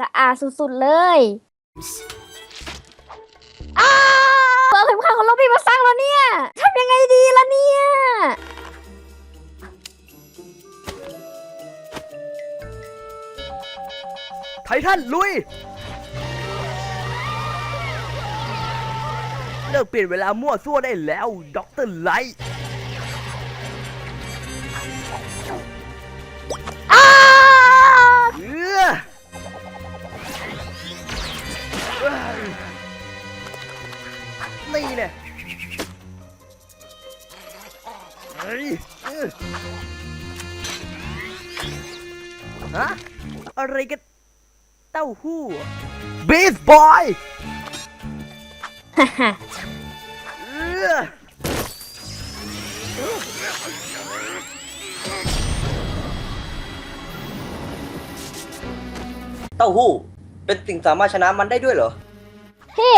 สะอาดสุดๆเลยอ้าเปิดเข็มขัดของเราพี่มาสร้างแล้วเนี่ยทำยังไงดีล่ะเนี่ยไททันลุย เลิกเปลี่ยนเวลามั่วซั่วได้แล้วด็อกเตอร์ไลท์ นี่เนี่ยเฮ้ยเออฮะอะไรกัน เต้าหู้เบสบอยฮ่าฮ่าเออเต้าหู้ เป็นสิ่งสามารถชนะมันได้ด้วยเหรอ เฮ้